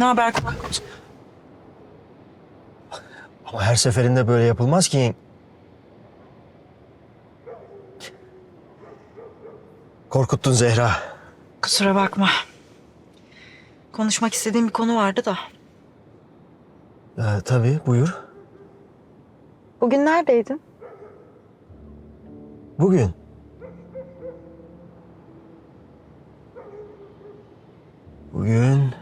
Ne haber Korkut? Ama her seferinde böyle yapılmaz ki. Korkuttun Zehra. Kusura bakma. Konuşmak istediğim bir konu vardı da. Ee, tabii buyur. Bugün neredeydin? Bugün. Bugün...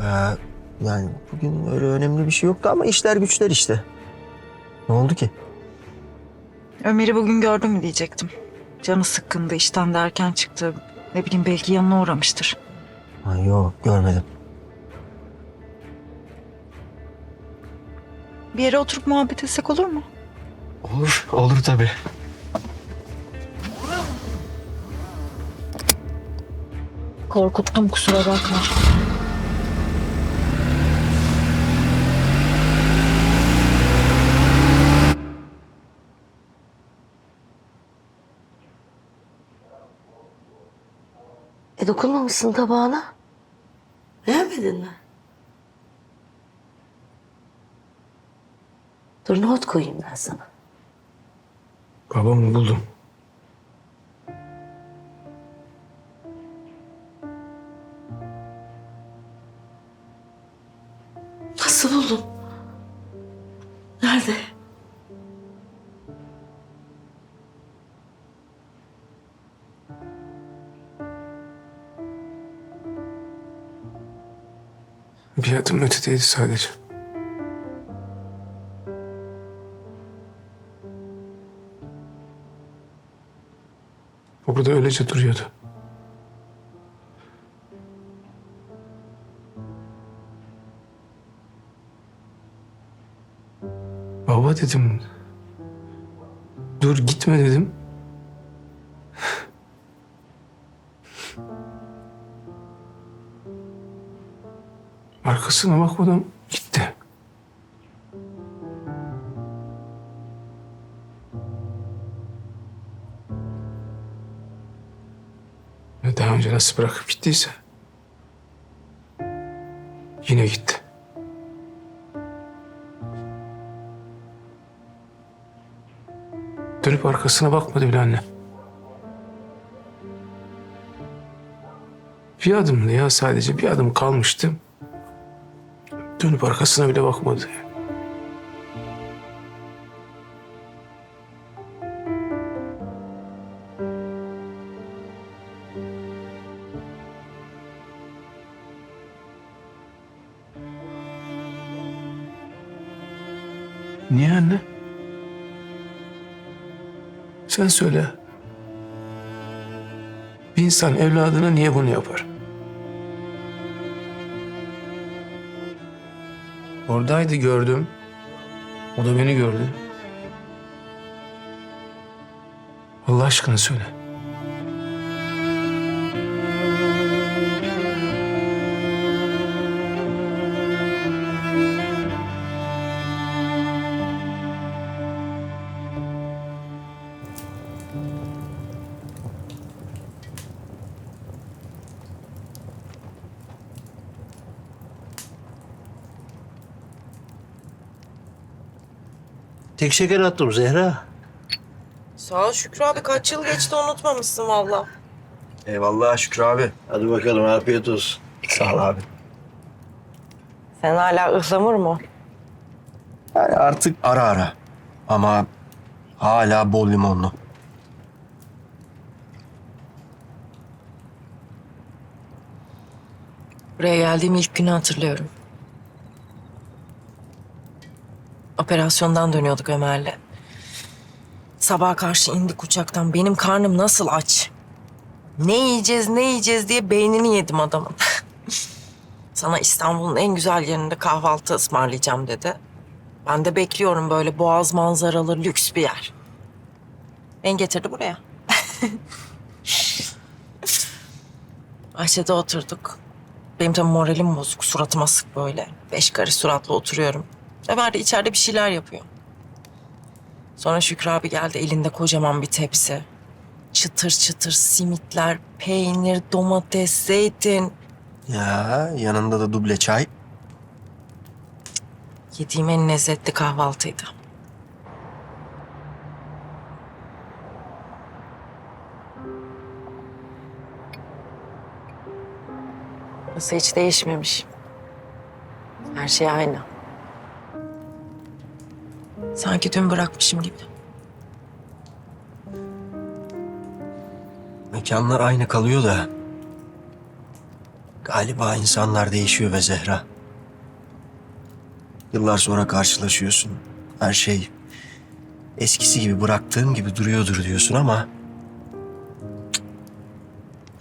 Ee, yani bugün öyle önemli bir şey yoktu ama işler güçler işte. Ne oldu ki? Ömer'i bugün gördün mü diyecektim. Canı sıkkındı işten de erken çıktı. Ne bileyim belki yanına uğramıştır. Ha, yok görmedim. Bir yere oturup muhabbet etsek olur mu? Olur, olur tabii. Korkuttum kusura bakma. E dokunmamışsın tabağına. Beğenmedin mi? Dur nohut koyayım ben sana. Babamı buldum. Nasıl buldun? Nerede? Adım ötedeydi sadece. O burada öylece duruyordu. Baba dedim. Dur gitme dedim. Arkasına bakmadan gitti. Ve daha önce nasıl bırakıp gittiyse yine gitti. Dönüp arkasına bakmadı bile anne. Bir adımdı ya sadece bir adım kalmıştı. Dönüp arkasına bile bakmadı. Niye anne? Sen söyle. Bir insan evladına niye bunu yapar? Oradaydı gördüm. O da beni gördü. Allah aşkına söyle. Tek şeker attım Zehra. Sağ ol Şükrü abi kaç yıl geçti unutmamışsın valla. Eyvallah Şükrü abi. Hadi bakalım afiyet olsun. Sağ ol abi. Sen hala ıhlamur mu? Yani artık ara ara. Ama hala bol limonlu. Buraya geldiğim ilk günü hatırlıyorum. Operasyondan dönüyorduk Ömer'le. Sabaha karşı indik uçaktan. Benim karnım nasıl aç? Ne yiyeceğiz, ne yiyeceğiz diye beynini yedim adamın. Sana İstanbul'un en güzel yerinde kahvaltı ısmarlayacağım dedi. Ben de bekliyorum böyle boğaz manzaralı lüks bir yer. Beni getirdi buraya. Bahçede oturduk. Benim tabii moralim bozuk. Suratım asık böyle. Beş karış suratla oturuyorum. Ömer de içeride bir şeyler yapıyor. Sonra Şükrü abi geldi elinde kocaman bir tepsi. Çıtır çıtır simitler, peynir, domates, zeytin. Ya yanında da duble çay. Yediğim en lezzetli kahvaltıydı. Burası hiç değişmemiş. Her şey aynı. Sanki dün bırakmışım gibi. Mekanlar aynı kalıyor da. Galiba insanlar değişiyor ve Zehra. Yıllar sonra karşılaşıyorsun. Her şey eskisi gibi bıraktığım gibi duruyordur diyorsun ama... cık,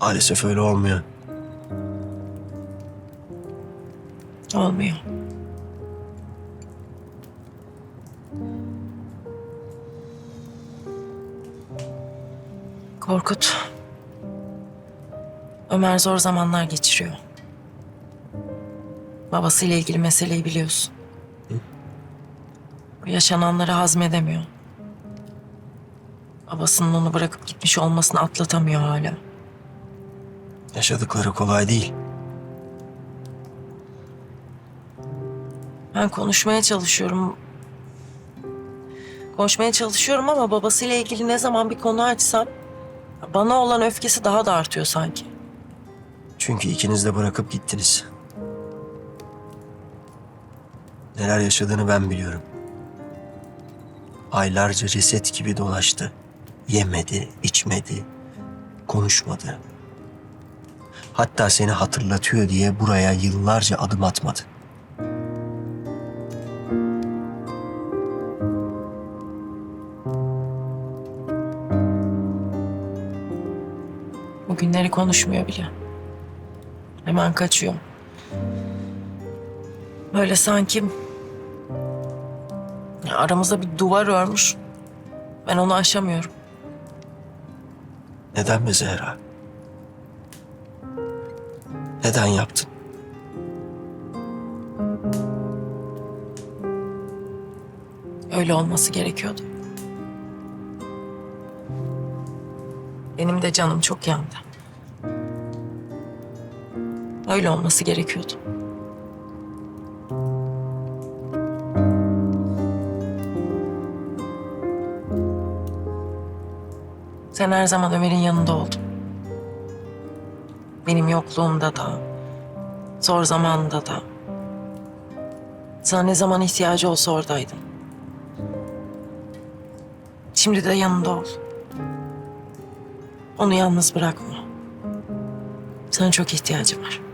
Maalesef öyle olmuyor. Olmuyor. Korkut. Ömer zor zamanlar geçiriyor. Babasıyla ilgili meseleyi biliyorsun. Bu yaşananları hazmedemiyor. Babasının onu bırakıp gitmiş olmasını atlatamıyor hala. Yaşadıkları kolay değil. Ben konuşmaya çalışıyorum. Konuşmaya çalışıyorum ama babasıyla ilgili ne zaman bir konu açsam bana olan öfkesi daha da artıyor sanki. Çünkü ikiniz de bırakıp gittiniz. Neler yaşadığını ben biliyorum. Aylarca ceset gibi dolaştı. Yemedi, içmedi, konuşmadı. Hatta seni hatırlatıyor diye buraya yıllarca adım atmadı. Konuşmuyor bile. Hemen kaçıyor. Böyle sanki aramıza bir duvar örmüş. Ben onu aşamıyorum. Neden be Zehra? Neden yaptın? Öyle olması gerekiyordu. Benim de canım çok yandı. Öyle olması gerekiyordu. Sen her zaman Ömer'in yanında oldun. Benim yokluğumda da, zor zamanında da. Sana ne zaman ihtiyacı olsa oradaydın. Şimdi de yanında ol. Onu yalnız bırakma. Sana çok ihtiyacı var.